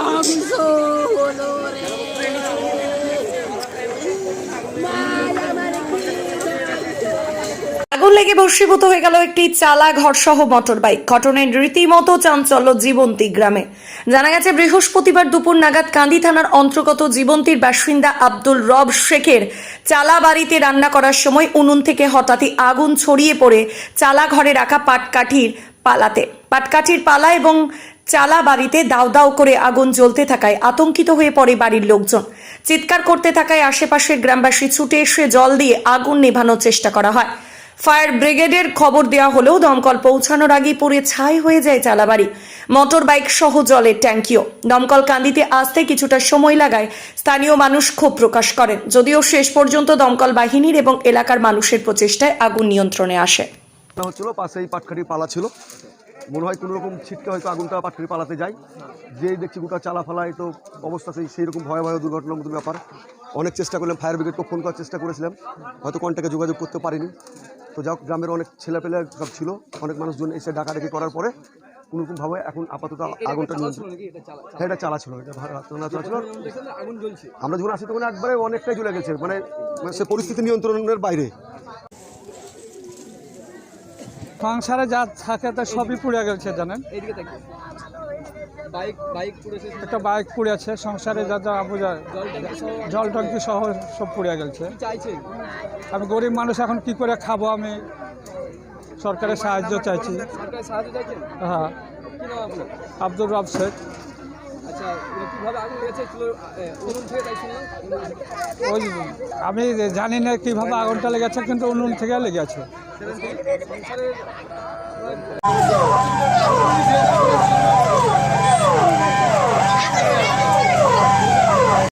ধ্বংস হলো আগুন লেগে ভস্মীভূত হয়ে গেল একটি চালা ঘরসহ মোটর বাইক ঘটনায় রীতিমতো চাঞ্চল্য জীবন্তী গ্রামে। জানা গেছে, বৃহস্পতিবার দুপুর নাগাদ কান্দি থানার অন্তর্গত জীবন্তীর বাসিন্দা আব্দুল রব শেখের চালা বাড়িতে রান্না করার সময় উনুন থেকে হঠাৎই আগুন ছড়িয়ে পড়ে চালা ঘরে রাখা পাটকাঠির পালাতে। পাটকাঠির পালা এবং চালা বাড়িতে দাউ দাউ করে আগুন জ্বলতে থাকায় আতঙ্কিত হয়ে পড়ে বাড়ির লোকজন। চিৎকার করতে থাকায় আশেপাশের গ্রামবাসী ছুটে এসে জল দিয়ে আগুন নেভানোর চেষ্টা করা হয়। ফায়ার ব্রিগেডের খবর দেওয়া হলেও দমকল পৌঁছানোর আগেই পুড়ে ছাই হয়ে যায় চালাবাড়ি মোটর বাইক সহ জলের ট্যাঙ্কিও। দমকল কান্দিতে আসতে কিছুটা সময় লাগায় স্থানীয় মানুষ ক্ষোভ প্রকাশ করেন। যদিও শেষ পর্যন্ত দমকল বাহিনীর এবং এলাকার মানুষের প্রচেষ্টায় আগুন নিয়ন্ত্রণে আসে। হচ্ছিল পাশেই পাটখাটির পালা ছিল। মনে হয় কোনো রকম ছিটকে হয়তো আগুনটা পাটখাটির পালাতে যায়। যেই দেখছি গোটা চালা ফালায় তো অবস্থা সেই সেই রকম ভয়াবহ দুর্ঘটনার মতো ব্যাপার। অনেক চেষ্টা করলাম ফায়ার ব্রিগেডকে ফোন করার চেষ্টা করেছিলাম। হয়তো কন্ট্যাক্টে যোগাযোগ করতে পারিনি। তো যাক গ্রামের অনেক ছেলেপেলে সব ছিল। অনেক মানুষজন এসে ডাকাডাকি করার পরে কোনো রকমভাবে এখন আপাতত আগুনটা হ্যাঁ এটা চালা ছিল। এটা চালা ছিল। আমরা যখন আসি তখন একবারে অনেকটাই জ্বলে গেছে। মানে মানে সে পরিস্থিতি নিয়ন্ত্রণের বাইরে। সংসারে যা থাকে তা সবই পুড়ে গেছে জানেন? বাইক পুড়েছে একটা বাইক পুড়ে আছে সংসারে যা যা বোঝা জল টঙ্কি সহ সব পুড়ে গেছে। আমি গরিব মানুষ এখন কি করে খাব আমি? সরকারের সাহায্য চাইছি। হ্যাঁ। আব্দুল আব্দুর রব শেখ। ওই আমি জানি না কীভাবে আগুনটা লেগেছে কিন্তু উনুন থেকে লেগেছে।